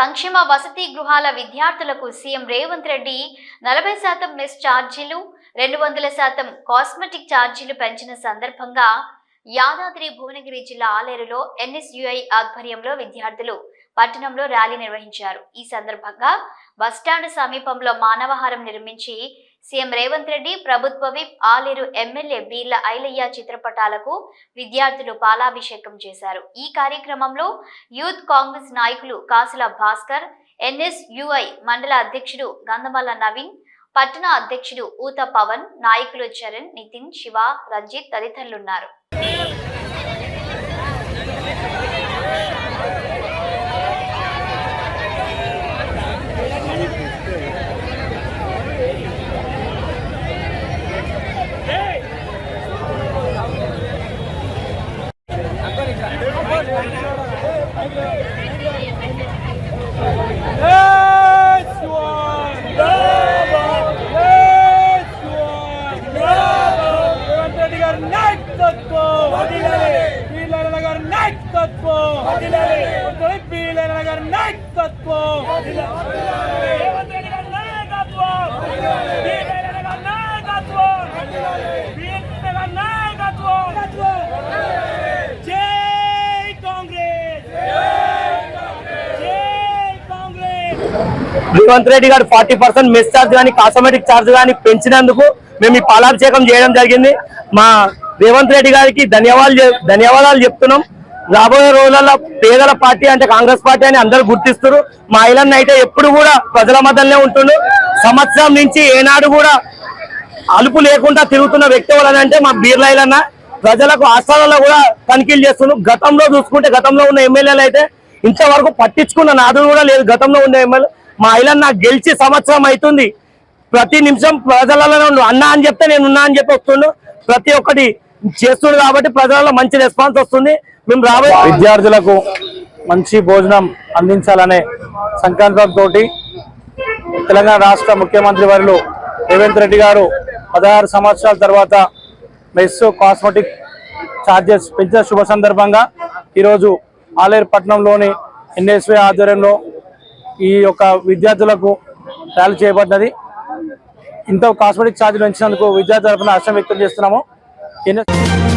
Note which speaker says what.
Speaker 1: సంక్షేమ వసతి గృహాల విద్యార్థులకు సీఎం రేవంత్ రెడ్డి నలభై శాతం మెస్ ఛార్జీలు రెండు వందల శాతం కాస్మెటిక్ ఛార్జీలు పెంచిన సందర్భంగా యాదాద్రి భువనగిరి జిల్లా ఆలేరులో ఎన్ఎస్యుఐ ఆధ్వర్యంలో విద్యార్థులు పట్టణంలో ర్యాలీ నిర్వహించారు. ఈ సందర్భంగా బస్టాండ్ సమీపంలో మానవహారం నిర్మించి సీఎం రేవంత్ రెడ్డి ప్రభుత్వ విప్ ఆలేరు ఎమ్మెల్యే బీర్ల ఐలయ్య చిత్రపటాలకు విద్యార్థులు పాలాభిషేకం చేశారు. ఈ కార్యక్రమంలో యూత్ కాంగ్రెస్ నాయకులు కాసుల భాస్కర్ ఎన్ఎస్యుఐ మండల అధ్యక్షుడు గంధమల్ల నవీన్ పట్టణ అధ్యక్షుడు ఊత పవన్ నాయకులు చరణ్ నితిన్ శివ రంజిత్ తదితరులున్నారు.
Speaker 2: జై కాంగ్రెస్ జై
Speaker 3: Revanth Reddy garu forty percent mess charge కానీ కాస్మెటిక్ ఛార్జ్ కానీ పెంచినందుకు మేము ఈ పాలాభిషేకం చేయడం జరిగింది. మా రేవంత్ రెడ్డి గారికి ధన్యవాదాలు ధన్యవాదాలు చెప్తున్నాం. రాబోయే రోజులలో పేదల పార్టీ అంటే కాంగ్రెస్ పార్టీ అని అందరూ గుర్తిస్తారు. మా ఇళ్ళన్న అయితే ఎప్పుడు కూడా ప్రజల మధ్యలోనే ఉంటుండు. సంవత్సరం నుంచి ఏనాడు కూడా అలుపు లేకుండా తిరుగుతున్న వ్యక్తి ఎవరనంటే మా బీర్లైలన్న ప్రజలకు ఆస్థానంలో కూడా తనిఖీలు చేస్తున్నాం గతంలో చూసుకుంటే గతంలో ఉన్న ఎమ్మెల్యేలు అయితే ఇంతవరకు పట్టించుకున్న నాదుడు కూడా లేదు. గతంలో ఉన్న ఎమ్మెల్యే మా ఇళ్ళన్న గెలిచి సంవత్సరం అవుతుంది ప్రతి నిమిషం ప్రజలలో అన్నా అని చెప్తే నేను ఉన్నా అని చెప్పి వస్తుండు. ప్రతి ఒక్కటి చేస్తుంది కాబట్టి ప్రజలలో మంచి రెస్పాన్స్ వస్తుంది. మేము రాబోయే
Speaker 4: విద్యార్థులకు మంచి భోజనం అందించాలనే సంకల్పంతో తెలంగాణ రాష్ట్ర ముఖ్యమంత్రి వర్యులు రేవంత్ రెడ్డి గారు పదహారు సంవత్సరాల తర్వాత మెస్ కాస్మెటిక్ ఛార్జెస్ పెంచిన శుభ సందర్భంగా ఈరోజు ఆలేరుపట్నంలోని ఎన్ఎస్వై ఆధ్వర్యంలో ఈ యొక్క విద్యార్థులకు ర్యాలీ చేయబడినది. ఇంత కాస్మెటిక్ ఛార్జీలు పెంచినందుకు విద్యార్థి తరఫున హర్షం వ్యక్తం చేస్తున్నాము. Tiến!